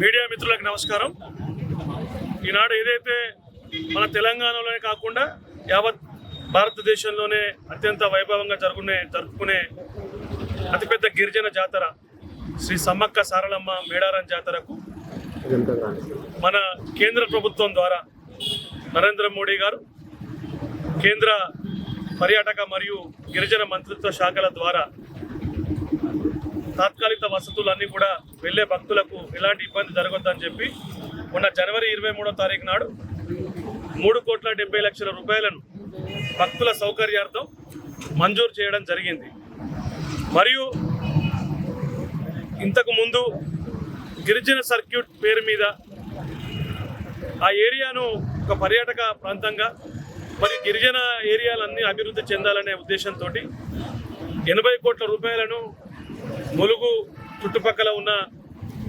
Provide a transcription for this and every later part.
Media మిత్రులకు నమస్కారం. ఈనాడు ఏదైతే మన తెలంగాణలోనే కాకుండా యావత్ భారతదేశంలోనే అత్యంత వైభవంగా జరుగునే జరుపుకునే అతిపెద్ద గిరిజన జాతర శ్రీ సమ్మక్క సారలమ్మ మేడారం జాతరకు మన కేంద్ర ప్రభుత్వం ద్వారా నరేంద్ర మోడీ గారు కేంద్ర పర్యాటక మరియు గిరిజన మంత్రిత్వ శాఖల ద్వారా తాత్కాలిక వసతులన్నీ కూడా వెళ్ళే భక్తులకు ఎలాంటి ఇబ్బంది జరగొద్దని చెప్పి మొన్న జనవరి ఇరవై మూడో తారీఖు నాడు మూడు కోట్ల డెబ్బై లక్షల రూపాయలను భక్తుల సౌకర్యార్థం మంజూరు చేయడం జరిగింది. మరియు ఇంతకు ముందు గిరిజన సర్క్యూట్ పేరు మీద ఆ ఏరియాను ఒక పర్యాటక ప్రాంతంగా మరి గిరిజన ఏరియాలన్నీ అభివృద్ధి చెందాలనే ఉద్దేశంతో ఎనభై కోట్ల రూపాయలను ములుగు చుట్టుపక్కల ఉన్న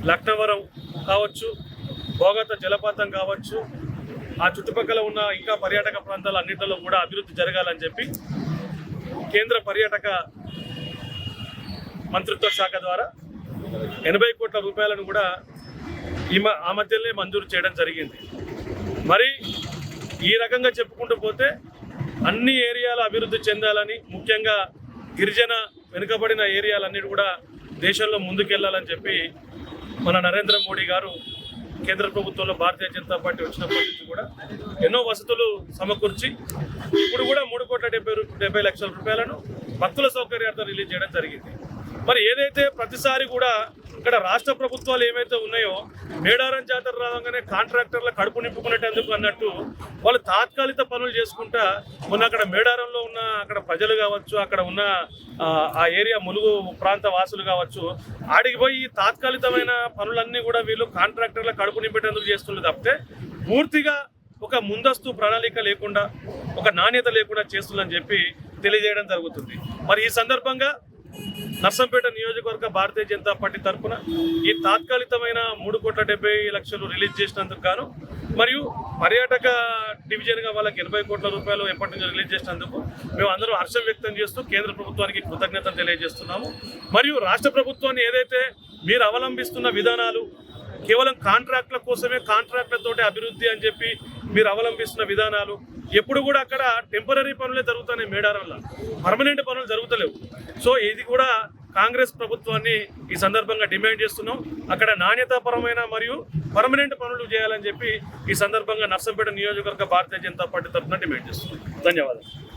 లక్నవరం కావచ్చు భోగత జలపాతం కావచ్చు ఆ చుట్టుపక్కల ఉన్న ఇంకా పర్యాటక ప్రాంతాల అన్నింటిలో కూడా అభివృద్ధి జరగాలని చెప్పి కేంద్ర పర్యాటక మంత్రిత్వ శాఖ ద్వారా ఎనభై కోట్ల రూపాయలను కూడా ఈ మ- ఆ మధ్యలోనే మంజూరు చేయడం జరిగింది. మరి ఈ రకంగా చెప్పుకుంటూ పోతే అన్ని ఏరియాలు అభివృద్ధి చెందాలని ముఖ్యంగా గిరిజన వెనుకబడిన ఏరియాలన్నిటి కూడా దేశంలో ముందుకెళ్ళాలని చెప్పి మన నరేంద్ర మోడీ గారు కేంద్ర ప్రభుత్వంలో భారతీయ జనతా పార్టీ వచ్చినప్పటి నుంచి కూడా ఎన్నో వసతులు సమకూర్చి ఇప్పుడు కూడా మూడు కోట్ల డెబ్బై డెబ్బై లక్షల రూపాయలను భక్తుల సౌకర్యార్థం రిలీజ్ చేయడం జరిగింది. మరి ఏదైతే ప్రతిసారి కూడా ఇక్కడ రాష్ట్ర ప్రభుత్వాలు ఏమైతే ఉన్నాయో మేడారం జాతర రాగానే కాంట్రాక్టర్ల కడుపు నింపుకునేటందుకు అన్నట్టు వాళ్ళు తాత్కాలిక పనులు చేసుకుంటా మొన్న అక్కడ మేడారంలో ఉన్న అక్కడ ప్రజలు కావచ్చు అక్కడ ఉన్న ఆ, ఏరియా ములుగు ప్రాంత వాసులు కావచ్చు ఆడికి పోయి తాత్కాలికమైన పనులన్నీ కూడా వీళ్ళు కాంట్రాక్టర్ల కడుపు నింపేటందుకు చేస్తున్నారు తప్పితే పూర్తిగా ఒక ముందస్తు ప్రణాళిక లేకుండా ఒక నాణ్యత లేకుండా చేస్తుందని చెప్పి తెలియజేయడం జరుగుతుంది. మరి ఈ సందర్భంగా నర్సంపేట నియోజకవర్గ భారతీయ జనతా పార్టీ తరఫున ఈ తాత్కాలికమైన మూడు కోట్ల డెబ్బై లక్షలు రిలీజ్ చేసినందుకు గాను మరియు పర్యాటక డివిజన్గా వాళ్ళకి ఎనభై కోట్ల రూపాయలు ఎప్పటి నుంచి రిలీజ్ చేసినందుకు మేము అందరూ హర్షం వ్యక్తం చేస్తూ కేంద్ర ప్రభుత్వానికి కృతజ్ఞతలు తెలియజేస్తున్నాము. మరియు రాష్ట్ర ప్రభుత్వాన్ని ఏదైతే మీరు అవలంబిస్తున్న విధానాలు కేవలం కాంట్రాక్ట్ల కోసమే కాంట్రాక్ట్లతో అభివృద్ధి అని చెప్పి మీరు అవలంబిస్తున్న విధానాలు ఎప్పుడు కూడా అక్కడ టెంపరీ పనులే జరుగుతున్నాయి మేడారంలో. పర్మనెంట్ పనులు జరుగుతలేవు. సో ఇది కూడా కాంగ్రెస్ ప్రభుత్వాన్ని ఈ సందర్భంగా డిమాండ్ చేస్తున్నాం. అక్కడ నాణ్యతాపరమైన మరియు పర్మనెంట్ పనులు చేయాలని చెప్పి ఈ సందర్భంగా నర్సంపేట నియోజకవర్గ భారతీయ జనతా పార్టీ తరఫున డిమాండ్ చేస్తున్నాం. ధన్యవాదాలు.